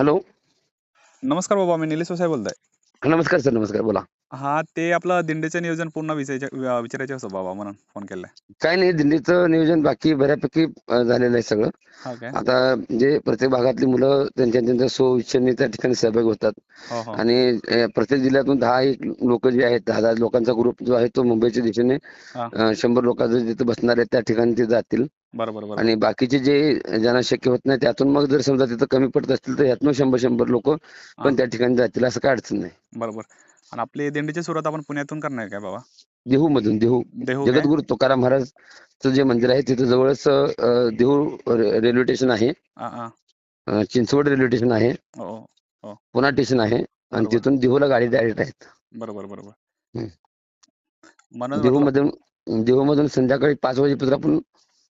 Hello. नमस्कार बाबा मी निलेश वसाई बोलतोय. नमस्कार सर नमस्कार बोला. हा ते आपलं दिंडीचं नियोजन पूर्ण विचारायचं विचारायचं होतं बाबा म्हणून फोन केलाय काय नाही दिल्लीचं नियोजन बाकी बऱ्यापैकी अं, झालेलं आहे सगळं. हा काय आता जे प्रत्येक भागातली मुलं त्यांच्या त्यांच्या सो इच्छेने त्या ठिकाणी सहभागी होतात. हो हो. आणि अं, प्रत्येक जिल्ह्यातून दहा एक लोक जे आहेत दहा दहा लोकांचा ग्रुप जो आहे तो मुंबईच्या दिशेने हा. अं, शंभर लोकांचं जिथे बसणार आहेत त्या ठिकाणी ते जातील. बरोबर बरोबर. आणि बाकीचे जे ज्यांना शक्य होत नाही त्यातून मग जर समजा तिथं कमी पडत असतील तर यातून शंभर शंभर लोक पण त्या ठिकाणी जातील असं काय अडचण नाही. बरोबर. आणि आपली दिंडीची सुरुवात आपण पुण्यातून करणार काय बाबा देहू मधून देहू देहू काय? जगद्गुरु तुकाराम महाराजचं जे मंदिर आहे तिथं जवळच अं, देहू रे- रेल्वे स्टेशन आहे हा, हा. अं, चिंचवड रेल्वे स्टेशन आहे हो हो. पुणा स्टेशन आहे आणि बरोबर. तिथून देहूला गाडी डायरेक्ट आहेत बरोबर बरोबर हम्म. म्हणून देहू म्हटलं- मधून देहू मधून संध्याकाळी पाच वाजेपर्यंत आपण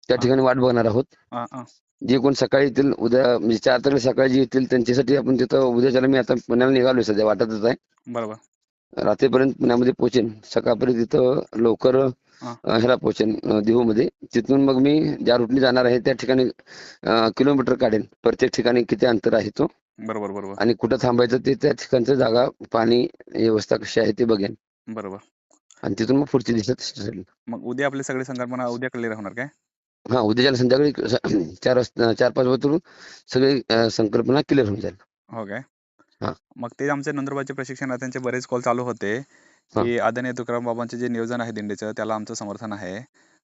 त्या. ठिकाणी वाट बघणार आहोत हा, हा. जे कोण सकाळी येतील उद्या म्हणजे चार तारखेला सकाळी जे येतील त्यांच्यासाठी आपण तिथं उद्याच्याला मी आता पुण्याला निघालोय सध्या वाटतच आहे बरोबर रात्रीपर्यंत पुण्यामध्ये पोहोचेन. सकाळपर्यंत तिथं लवकर ह्याला पोहोचेन अं, देहूमध्ये. तिथून मग मी ज्या रूटने जाणार आहे त्या ठिकाणी किलोमीटर काढेन. प्रत्येक ठिकाणी किती अंतर आहे तो. बरोबर बरोबर. आणि कुठं थांबायचं ते त्या ठिकाणचं जागा पाणी व्यवस्था कशी आहे ते बघेन. बरोबर. आणि तिथून मग पुढची दिशा तशी ठरेल. मग उद्या आपली सगळी संकल्पना उद्या क्लिअर होणार काय? हा उद्याच्याला संध्याकाळी चार चार पाच वाजता सगळी संकल्पना क्लिअर होऊन जाईल. हो काय? हा. मग ते आमचे नंदुरबारचे प्रशिक्षणार्थ्यांचे बरेच कॉल चालू होते हा. की आदरणीय तुकाराम बाबांचे जे नियोजन आहे दिंडीचं त्याला आमचं समर्थन आहे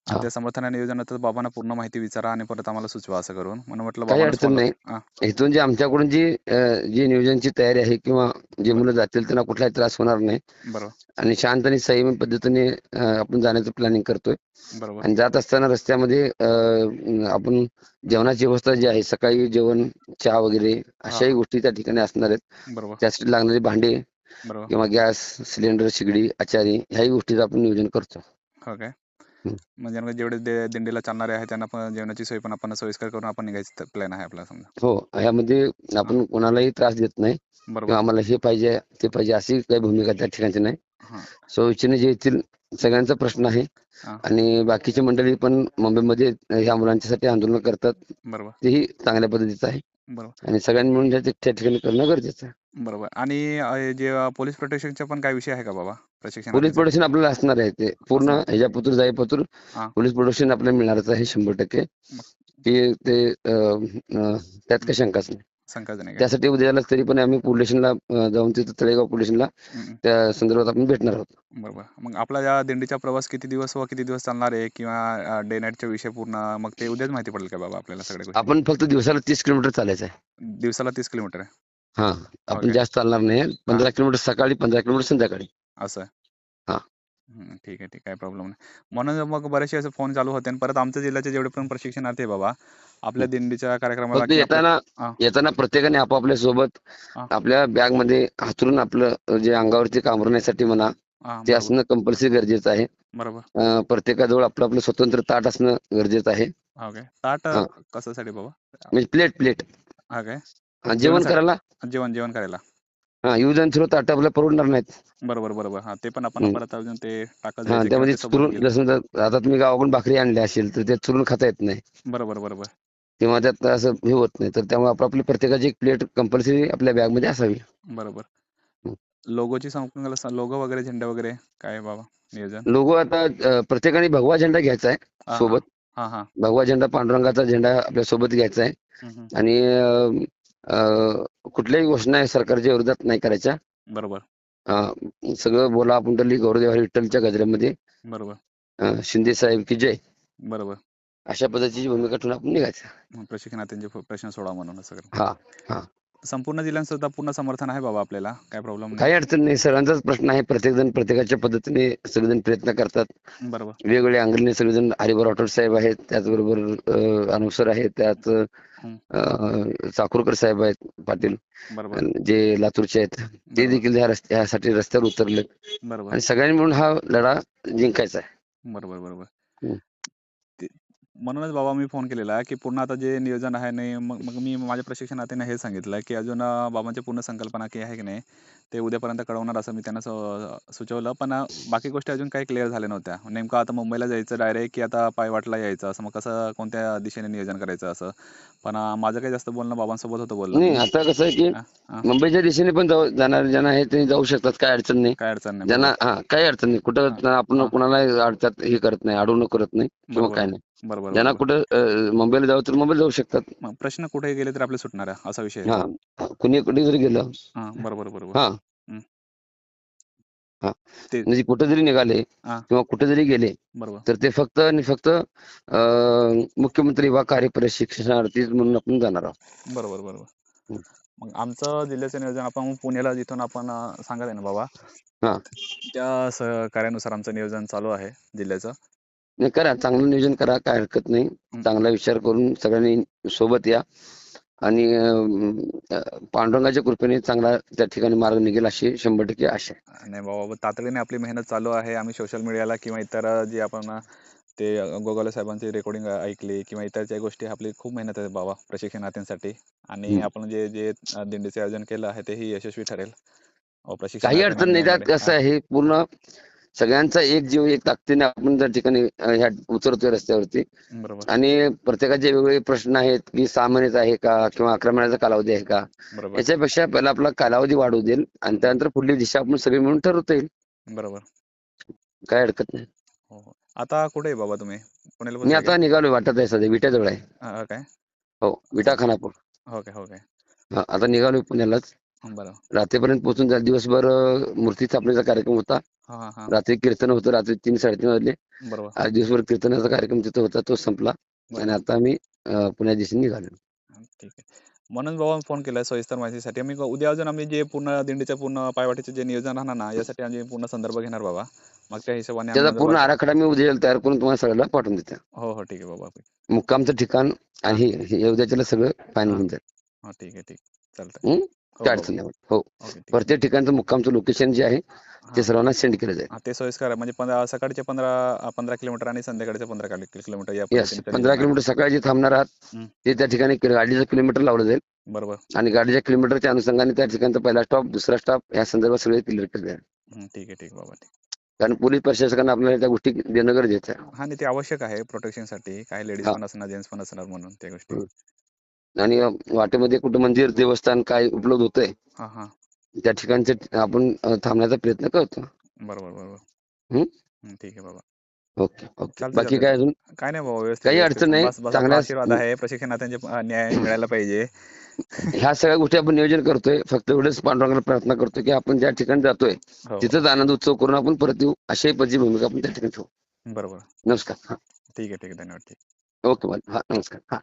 आणि. त्या समर्थन आणि नियोजनात बाबांना पूर्ण माहिती विचारा आणि परत आम्हाला सुचवा असं करून. म्हणून म्हटलं काही अडचण नाही. इथून जे आमच्याकडून जी जी नियोजनाची तयारी आहे किंवा जे मुलं जातील त्यांना कुठलाही त्रास होणार नाही. बरोबर. आणि शांत आणि संयमी पद्धतीने आपण जाण्याचं प्लॅनिंग करतोय. बरोबर. आणि जात असताना रस्त्यामध्ये आपण जेवणाची व्यवस्था जी आहे सकाळी जेवण चहा वगैरे अशाही गोष्टी त्या ठिकाणी असणार आहेत. बरोबर. त्यासाठी लागणारी भांडे किंवा गॅस सिलेंडर शिगडी आचारी ह्याही गोष्टीचं आपण नियोजन करतो. हो. म्हणजे जेवढे दे- दिंडीला चालणारे आहेत त्यांना पण जेवणाची सोय पण आपण सोयीस्कर करून आपण निघायचं प्लॅन आहे आपला समजा. हो ह्यामध्ये आपण कोणालाही त्रास देत नाही. बरोबर. आम्हाला हे पाहिजे ते पाहिजे अशी काही भूमिका त्या ठिकाणची नाही. हा. सो इच्छेने जे येतील सगळ्यांचा प्रश्न आहे. हा. आणि बाकीची मंडळी पण मुंबईमध्ये ह्या मुलांच्यासाठी आंदोलन करतात. बरोबर. तेही चांगल्या पद्धतीचं आहे. बरोबर. आणि सगळ्यांनी मिळून त्या त्या ठिकाणी करणं गरजेचं आहे. बरोबर. आणि अं, जे पोलीस प्रोटेक्शनचा पण काही विषय आहे का बाबा? प्रशिक्षण पोलीस प्रोटेक्शन आपल्याला असणार आहे ते. पूर्ण ह्याच्यापुत्र जाईपतूर हा. पोलीस प्रोटेक्शन आपल्याला मिळणारच आहे शंभर टक्के. की ते त्यात काही शंकाच नाही. त्यासाठी उद्याला तरी पण आम्ही पोलीस स्टेशनला अं, जाऊन तिथं तळेगाव पोलीस स्टेशनला हम्म. त्या संदर्भात आपण भेटणार आहोत. बरोबर. मग आपला या दिंडीचा प्रवास किती दिवस व किती दिवस चालणार आहे? किंवा डे नाईटचा विषय पूर्ण मग ते उद्याच माहिती पडेल का बाबा आपल्याला गोष्टी? आपण फक्त दिवसाला तीस किलोमीटर चालायचं आहे दिवसाला तीस किलोमीटर? हा. आपण. जास्त चालणार नाही. पंधरा किलोमीटर सकाळी पंधरा किलोमीटर संध्याकाळी. असं हा. ठीक आहे ठीक आहे प्रॉब्लेम नाही. म्हणून मग बरेचसे असे फोन चालू होते आणि परत आमच्या जिल्ह्याचे जेवढे पण प्रशिक्षणार्थी आहे बाबा आपल्या दिंडीच्या कार्यक्रमाला फक्त किंवा येताना हा. येताना प्रत्येकाने आपापल्या सोबत हा. आपल्या बॅगमध्ये हातरून आपलं जे अंगावरती कामरण्यासाठी म्हणा हा, ते बरोबर. असणं कंपल्सरी गरजेचं आहे. बरोबर. अं, प्रत्येकाजवळ आपलं आपलं स्वतंत्र ताट असणं गरजेचं आहे. हा ताट हा. कशासाठी बाबा? म्हणजे प्लेट प्लेट. हा काय जेवण जेवणासाठी? करायला? जेवण जेवण करायला. हा यूज अँड थ्रो ताट आपल्याला परवडणार नाहीत. बरोबर बरोबर. हा ते पण आपण. परत अजून ते टाकत हा जायचं किंवा त्यामध्ये ते सोबत चुरून जर समजा आता तुम्ही गावाकडून भाकरी आणली असेल तर ते चुरून खाता येत नाही. बरोबर बरोबर. किंवा त्यात असं हे होत नाही. तर त्यामुळे आपापली प्रत्येकाची एक प्लेट कंपल्सरी आपल्या बॅगमध्ये असावी. बरोबर. लोगोची लोगो वगैरे झेंडा वगैरे काय आहे बाबा नियोजन? लोगो आता अं, प्रत्येकाने भगवा झेंडा घ्यायचा आहे हा, हा. सोबत. हा हा. भगवा झेंडा पांडुरंगाचा झेंडा आपल्यासोबत घ्यायचा आहे. हम्म, हम्म. आणि अं, अं, कुठल्याही घोषणा सरकारच्या विरोधात नाही करायच्या. बरोबर. सगळं बोला पुंडली गौरदेव विठ्ठलच्या गजऱ्यामध्ये. बरोबर. शिंदे साहेब की जय. बरोबर. अशा पद्धतीची भूमिका ठेवून आपण निघायचं. फ- प्रश्न सोडा म्हणून करा. हा हा. संपूर्ण जिल्ह्यात सुद्धा पूर्ण समर्थन आहे बाबा आपल्याला. काय प्रॉब्लेम काही अडचण नाही. सर्वांचाच प्रश्न आहे. प्रत्येक जण प्रत्येकाच्या पद्धतीने सगळेजण प्रयत्न करतात. बरोबर. वेगवेगळ्या अंगलीने सगळेजण हरिभर राठोड साहेब आहेत. त्याचबरोबर अनुसर आहेत. त्यात चाकूरकर साहेब आहेत. पाटील. जे लातूरचे आहेत ते. देखील ह्यासाठी रस्त्यावर उतरले बरोबर. आणि सगळ्यांनी मिळून हा लढा जिंकायचा आहे. बरोबर बरोबर. म्हणूनच बाबा मी फोन केलेला की पूर्ण आता जे नियोजन आहे नाही मग मग मी माझ्या प्रशिक्षणार्थींना हे सांगितलं की अजून बाबांची पूर्ण संकल्पना की आहे की नाही ते उद्यापर्यंत कळवणार असं मी त्यांना सुचवलं. पण बाकी गोष्टी अजून काही क्लिअर झाल्या नव्हत्या. नेमकं आता मुंबईला जायचं डायरेक्ट की आता पायवाटला यायचं असं मग कसं कोणत्या दिशेने नियोजन करायचं असं. पण माझं काही जास्त बोलणं बाबांसोबत होतं बोलणं. आता कसं आहे की. मुंबईच्या दिशेने पण जाणार ज्यांना आहे ते जाऊ शकतात काय अडचण नाही. काय अडचण नाही ज्यांना हा काही अडचण नाही. कुठं आपण. कुणाला अडचण हे करत नाही अडवणूक करत नाही किंवा. काय नाही. बरोबर ज्यांना. कुठं मुंबईला जाऊ तर मुंबईला जाऊ शकतात प्रश्न कुठे गेले तर आपले सुटणार आहे असा विषय आहे. हा कुणी कुठे जरी गेलं हा बरोबर बरोबर हा हम्म. हा ते- म्हणजे कुठे जरी निघाले हा. किंवा कुठे जरी गेले बरोबर तर ते फक्त आणि फक्त अं, मुख्यमंत्री वा कार्यप्रशिक्षणार्थी म्हणून आपण जाणार आहोत बरोबर बरोबर हम्म. मग आमचं जिल्ह्याचं नियोजन आपण पुण्याला जिथून आपण अं, सांगत आहे ना बाबा हा. त्या स- कार्यानुसार आमचं नियोजन चालू आहे जिल्ह्याचं नाही करा. चांगलं नियोजन करा. काय हरकत नाही. चांगला विचार करून सगळ्यांनी सोबत या. आणि पांडुरंगाच्या कृपेने चांगला त्या ठिकाणी मार्ग निघेल अशी शंभर टक्के आशा नाही बाबा तातडीने आपली मेहनत चालू आहे. आम्ही सोशल मीडियाला किंवा इतर जे आपण ते गोगावले साहेबांची रेकॉर्डिंग ऐकली किंवा इतर ज्या गोष्टी आपली खूप मेहनत आहे बाबा प्रशिक्षणार्थींसाठी आणि. आपण जे जे दिंडीचे आयोजन केलं आहे तेही यशस्वी ठरेल. काही अडचण नाही. त्यात. कसं आहे पूर्ण सगळ्यांचा एक जीव एक ताकदीने आपण त्या ठिकाणी ह्या उतरतोय रस्त्यावरती. आणि प्रत्येकाचे वेगवेगळे प्रश्न आहेत की सहा महिन्याचा आहे का किंवा अकरा महिन्याचा कालावधी आहे का? याच्यापेक्षा पहिला आपला कालावधी वाढवू देईल आणि त्यानंतर पुढली दिशा आपण सगळी मिळून ठरवता येईल. बरोबर. काय हरकत नाही. हो हो. आता कुठे आहे बाबा तुम्ही? मी आता निघालोय वाटत आहे सध्या विट्याजवळ आहे? हा, काय? हो विटा खानापूर. हो काय काय. आता निघालोय पुण्यालाच. रात्रीपर्यंत पोहोचून जाईल दिवसभर मूर्ती स्थापनेचा कार्यक्रम होता. हा हा हा. रात्री कीर्तन होतं रात्री तीन साडेतीन वाजले. आज दिवसभर कीर्तनाचा कार्यक्रम तिथं होता तो संपला. आणि आता आम्ही पुण्या दिशेने निघालो. ठीक आहे. म्हणून बाबा फोन केलाय सविस्तर माहितीसाठी. आम्ही उद्या अजून आम्ही जे पूर्ण दिंडीच्या पूर्ण पायवाटीचे जे नियोजन राहणार ना यासाठी आम्ही पूर्ण संदर्भ घेणार बाबा. मग त्या हिशोबाने त्याचा पूर्ण आराखडा मी उद्या तयार करून तुम्हाला सगळ्याला पाठवून देते. हो हो ठीक आहे बाबा. मुक्कामचं ठिकाण आणि उद्याच्याला सगळं फायनल होऊन जाईल. हा ठीक आहे ठीक. चालतंय. हं? काय हो, हो. प्रत्येक ठिकाणचं मुक्कामचं लोकेशन जे आहे ते सर्वांना सेंड केलं जाईल ते सोयीस्कर आहे म्हणजे पंधरा सकाळचे पंधरा पंधरा किलोमीटर आणि संध्याकाळचे पंधरा किलो- किलोमीटर या पंधरा. किलोमीटर सकाळी जे थांबणार आहात. ते त्या ठिकाणी गाडीचं किलोमीटर लावलं जाईल बरोबर आणि गाडीच्या किलोमीटरच्या अनुषंगाने त्या ठिकाणचा पहिला स्टॉप दुसरा स्टॉप या संदर्भात सगळे क्लिअर केले जाईल ठीक आहे ठीक आहे बाबा कारण पोलीस प्रशासकांना आपल्याला त्या गोष्टी देणं गरजेचं आहे हा ते आवश्यक आहे प्रोटेक्शनसाठी काही लेडीज. पण असणार जेंट्स पण असणार म्हणून त्या गोष्टी. आणि वाटेमध्ये कुठं मंदिर देवस्थान काय उपलब्ध होतंय त्या ठिकाणचे आपण थांबण्याचा प्रयत्न करतो. बरोबर बरोबर. ठीक आहे बाबा. Okay okay. बाकी. काय अजून? काय नाही बाबा व्यवस्थित काही. अडचण नाही. चांगल्या- आशीर्वाद आहे. प्रशिक्षणार्थ्यांचे न्याय मिळायला पाहिजे. ह्या सगळ्या गोष्टी आपण नियोजन करतोय. फक्त एवढंच पांडुरंगाला प्रार्थना करतोय की आपण ज्या ठिकाणी जातोय हो. तिथंच आनंद उत्सव करून आपण परत येऊ. अशी पद्धती भूमिका आपण त्या ठिकाणी ठेवू. बरोबर. नमस्कार. ठीक आहे ठीक आहे. धन्यवाद ठीक. ओके हा नमस्कार. हा.